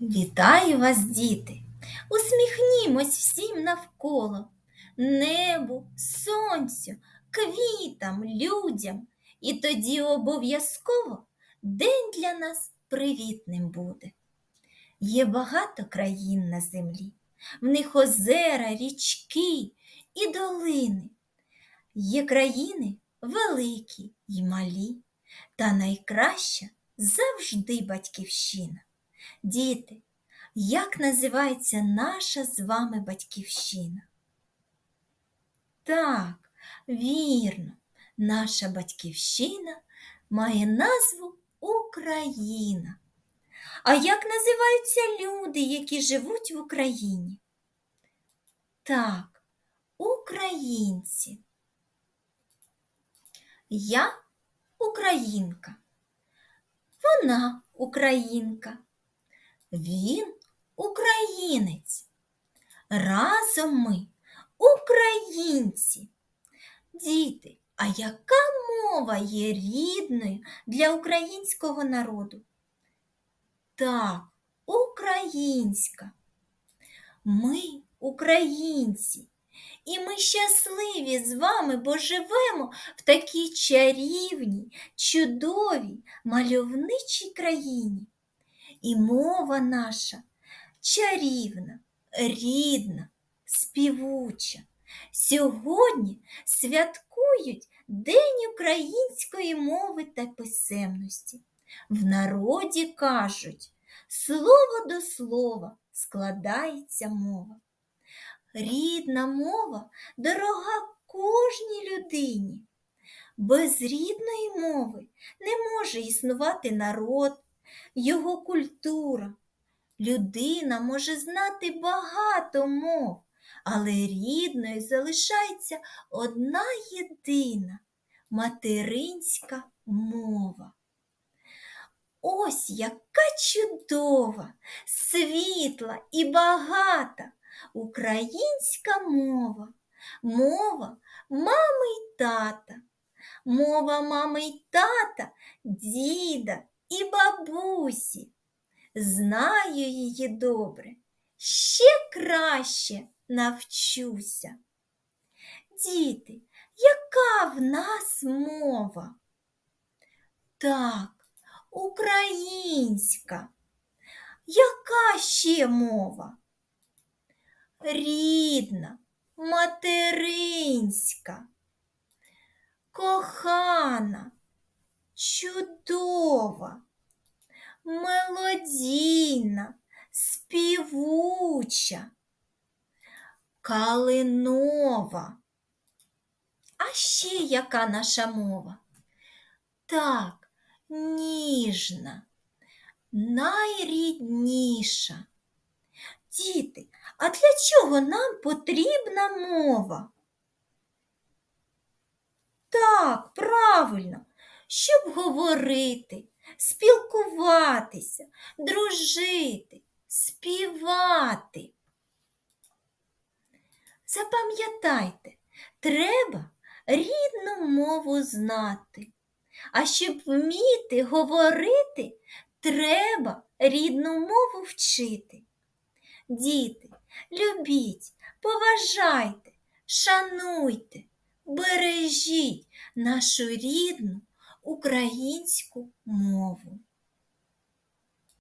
Вітаю вас, діти! Усміхнімось всім навколо небу, сонцю, квітам, людям. І тоді обов'язково день для нас привітним буде. Є багато країн на землі, в них озера, річки і долини. Є країни великі й малі, та найкраща завжди батьківщина. Діти, як називається наша з вами батьківщина? Так, вірно, наша батьківщина має назву Україна. А як називаються люди, які живуть в Україні? Так, українці. Я українка. Вона українка. Він українець. Разом ми українці. Діти, а яка мова є рідною для українського народу? Так, українська. Ми українці. І ми щасливі з вами, бо живемо в такій чарівній, чудовій, мальовничій країні. І мова наша чарівна, рідна, співуча. Сьогодні святкують День української мови та писемності. В народі кажуть, слово до слова складається мова. Рідна мова дорога кожній людині. Без рідної мови не може існувати народ, його культура. Людина може знати багато мов, але рідною залишається одна єдина материнська мова. Ось яка чудова, світла і багата українська мова, мова мами й тата, мова мами й тата, діда і бабусі. Знаю її добре, ще краще навчуся. Діти, яка в нас мова? Так, українська. Яка ще мова? Рідна, материнська, кохана, чудова, мелодійна, співуча, калинова. А ще яка наша мова? Так, ніжна, найрідніша. Діти, а для чого нам потрібна мова? Так, правильно, щоб говорити, спілкуватися, дружити, співати. Запам'ятайте, треба рідну мову знати. А щоб вміти говорити, треба рідну мову вчити. Діти, любіть, поважайте, шануйте, бережіть нашу рідну українську мову.